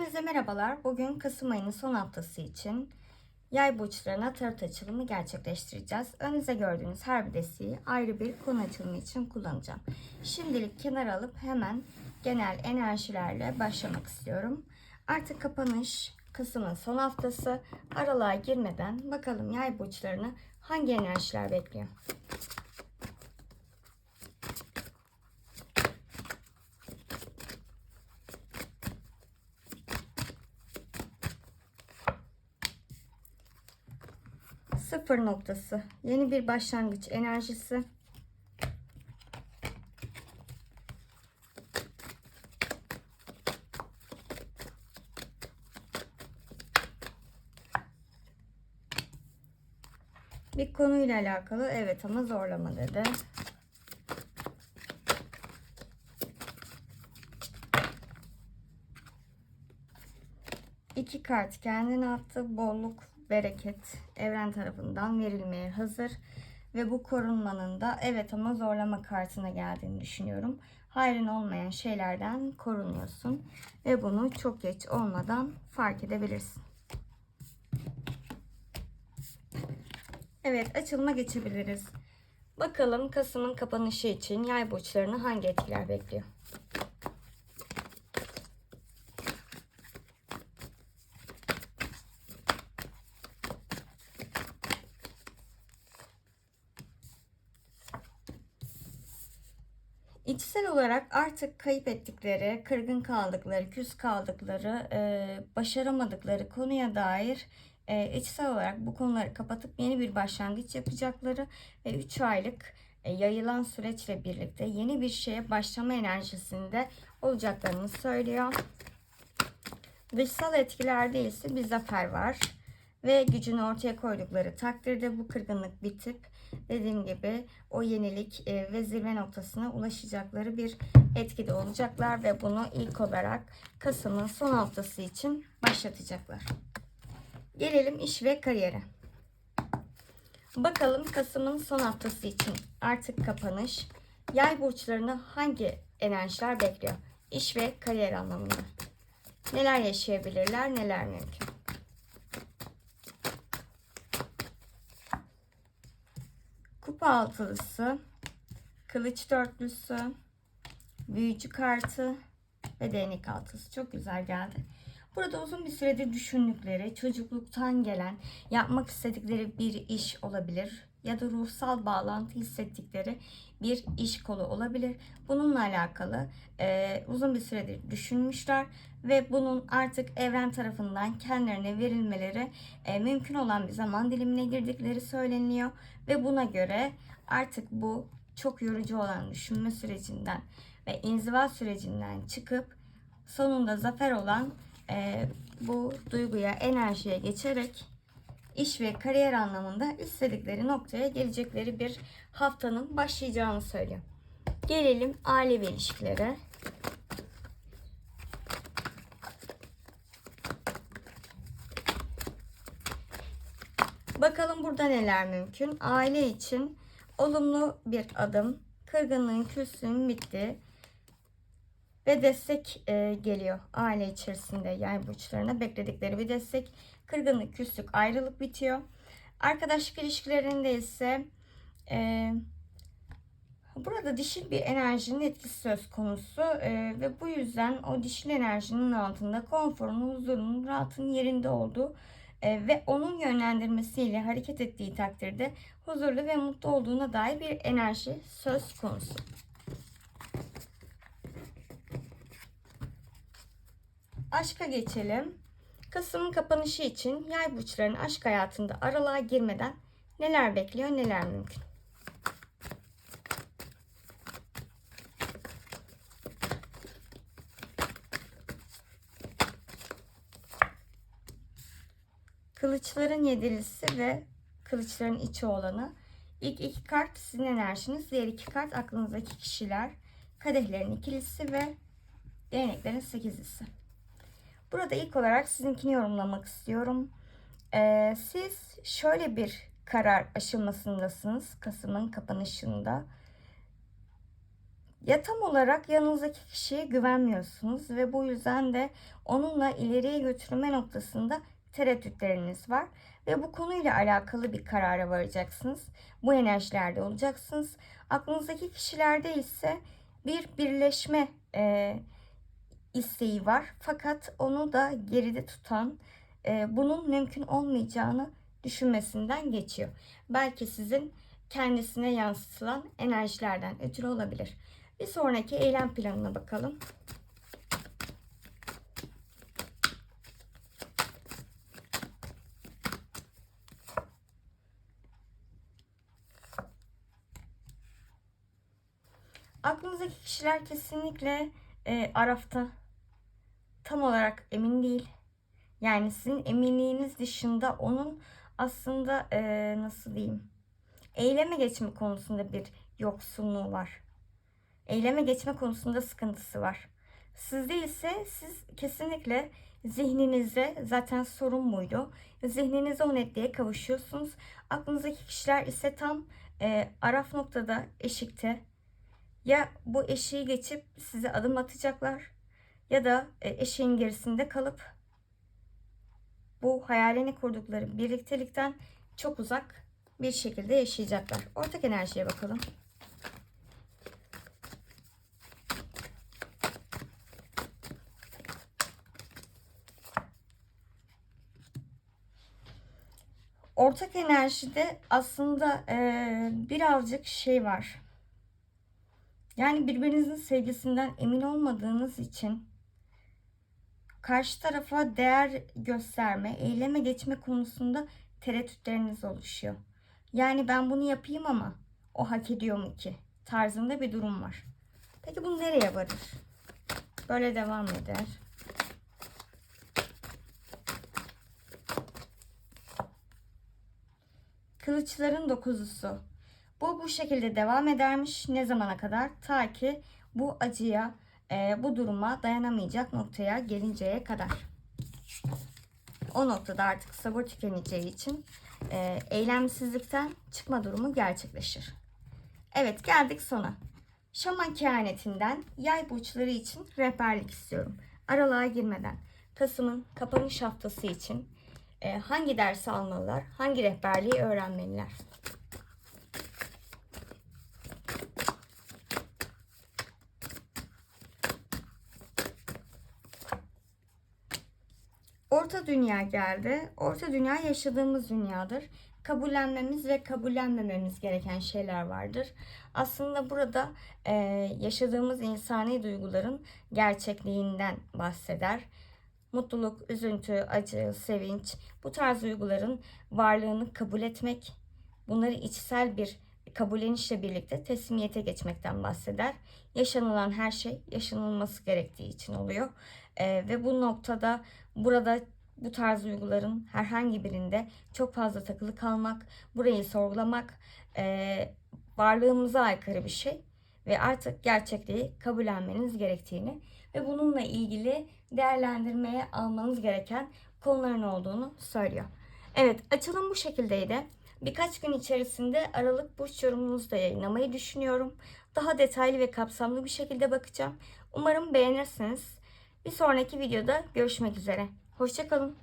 Hepinize merhabalar. Bugün Kasım ayının son haftası için yay burçlarına tarot açılımı gerçekleştireceğiz. Önünüzde gördüğünüz her bir desteği ayrı bir konu açılımı için kullanacağım. Şimdilik kenara alıp hemen genel enerjilerle başlamak istiyorum. Artık kapanış Kasım'ın son haftası. Aralığa girmeden bakalım yay burçlarını hangi enerjiler bekliyor? Sıfır noktası. Yeni bir başlangıç enerjisi. Bir konuyla alakalı evet ama zorlama dedi. İki kart kendine attı. Bolluk, bereket evren tarafından verilmeye hazır. Ve bu korunmanın da evet ama zorlama kartına geldiğini düşünüyorum. Hayrın olmayan şeylerden korunuyorsun. Ve bunu çok geç olmadan fark edebilirsin. Evet açılıma geçebiliriz. Bakalım Kasım'ın kapanışı için yay burçlarını hangi etkiler bekliyor? İçsel olarak artık kayıp ettikleri, kırgın kaldıkları, küs kaldıkları, e, başaramadıkları konuya dair e, içsel olarak bu konuları kapatıp yeni bir başlangıç yapacakları ve 3 aylık e, yayılan süreçle birlikte yeni bir şeye başlama enerjisinde olacaklarını söylüyor. Dışsal etkilerde ise bir zafer var ve gücünü ortaya koydukları takdirde bu kırgınlık bitip dediğim gibi o yenilik e, ve zirve noktasına ulaşacakları bir etkide olacaklar ve bunu ilk olarak Kasım'ın son haftası için başlatacaklar. Gelelim iş ve kariyere. Bakalım Kasım'ın son haftası için artık kapanış. Yay burçlarını hangi enerjiler bekliyor? İş ve kariyer anlamında. Neler yaşayabilirler, neler mümkün? Kupa altılısı, kılıç dörtlüsü, büyücü kartı ve değnek altısı. Çok güzel geldi. Burada uzun bir süredir düşündükleri, çocukluktan gelen, yapmak istedikleri bir iş olabilir ya da ruhsal bağlantı hissettikleri bir iş kolu olabilir. Bununla alakalı e, uzun bir süredir düşünmüşler ve bunun artık evren tarafından kendilerine verilmeleri e, mümkün olan bir zaman dilimine girdikleri söyleniyor ve buna göre artık bu çok yorucu olan düşünme sürecinden ve inziva sürecinden çıkıp sonunda zafer olan e, bu duyguya, enerjiye geçerek iş ve kariyer anlamında istedikleri noktaya gelecekleri bir haftanın başlayacağını söylüyor. Gelelim ailevi ilişkilere. Bakalım burada neler mümkün. Aile için olumlu bir adım. Kırgınlığın, küslüğün bitti. Ve destek e, geliyor aile içerisinde yay burçlarına bekledikleri bir destek. Kırgınlık, küslük, ayrılık bitiyor. Arkadaşlık ilişkilerinde ise e, burada dişil bir enerjinin etkisi söz konusu e, ve bu yüzden o dişil enerjinin altında konforun, huzurun, rahatın yerinde olduğu e, ve onun yönlendirmesiyle hareket ettiği takdirde huzurlu ve mutlu olduğuna dair bir enerji söz konusu. Aşka geçelim. Kasım'ın kapanışı için yay burçlarının aşk hayatında aralığa girmeden neler bekliyor, neler mümkün? Kılıçların yedilisi ve kılıçların içi olanı. İlk iki kart sizin enerjiniz, diğer iki kart aklınızdaki kişiler. Kadehlerin ikilisi ve değneklerin sekizlisi. Burada ilk olarak sizinkini yorumlamak istiyorum. Ee, siz şöyle bir karar aşamasındasınız Kasım'ın kapanışında. ya tam olarak yanınızdaki kişiye güvenmiyorsunuz ve bu yüzden de onunla ileriye götürme noktasında tereddütleriniz var ve bu konuyla alakalı bir karara varacaksınız. Bu enerjilerde olacaksınız. Aklınızdaki kişilerde ise bir birleşme e, isteği var. Fakat onu da geride tutan, e, bunun mümkün olmayacağını düşünmesinden geçiyor. Belki sizin kendisine yansıtılan enerjilerden ötürü olabilir. Bir sonraki eylem planına bakalım. Aklınızdaki kişiler kesinlikle e, Araf'ta tam olarak emin değil. Yani sizin eminliğiniz dışında onun aslında e, nasıl diyeyim eyleme geçme konusunda bir yoksunluğu var. Eyleme geçme konusunda sıkıntısı var. Sizde ise siz kesinlikle zihninizde zaten sorun buydu. Zihninizde o netliğe kavuşuyorsunuz. Aklınızdaki kişiler ise tam e, araf noktada eşikte. Ya bu eşiği geçip size adım atacaklar ya da e, eşiğin gerisinde kalıp bu hayalini kurdukları birliktelikten çok uzak bir şekilde yaşayacaklar. Ortak enerjiye bakalım. Ortak enerjide aslında e, birazcık şey var. Yani birbirinizin sevgisinden emin olmadığınız için karşı tarafa değer gösterme, eyleme geçme konusunda tereddütleriniz oluşuyor. Yani ben bunu yapayım ama o hak ediyor mu ki? Tarzında bir durum var. Peki bu nereye varır? Böyle devam eder. Kılıçların dokuzusu. Bu bu şekilde devam edermiş. Ne zamana kadar? Ta ki bu acıya, e, bu duruma dayanamayacak noktaya gelinceye kadar. O noktada artık sabır tükeneceği için e, eylemsizlikten çıkma durumu gerçekleşir. Evet geldik sona. Şaman kehanetinden yay burçları için rehberlik istiyorum. Aralığa girmeden Kasım'ın kapanış haftası için e, hangi dersi almalılar, hangi rehberliği öğrenmeliler? Orta dünya geldi. Orta dünya yaşadığımız dünyadır. Kabullenmemiz ve kabullenmememiz gereken şeyler vardır. Aslında burada e, yaşadığımız insani duyguların gerçekliğinden bahseder. Mutluluk, üzüntü, acı, sevinç bu tarz duyguların varlığını kabul etmek, bunları içsel bir kabullenişle birlikte teslimiyete geçmekten bahseder. Yaşanılan her şey yaşanılması gerektiği için oluyor. Ee, ve bu noktada burada bu tarz duyguların herhangi birinde çok fazla takılı kalmak, burayı sorgulamak e, varlığımıza aykırı bir şey ve artık gerçekliği kabullenmeniz gerektiğini ve bununla ilgili değerlendirmeye almanız gereken konuların olduğunu söylüyor. Evet açılım bu şekildeydi. Birkaç gün içerisinde Aralık burç yorumunuzu da yayınlamayı düşünüyorum. Daha detaylı ve kapsamlı bir şekilde bakacağım. Umarım beğenirsiniz. Bir sonraki videoda görüşmek üzere. Hoşçakalın.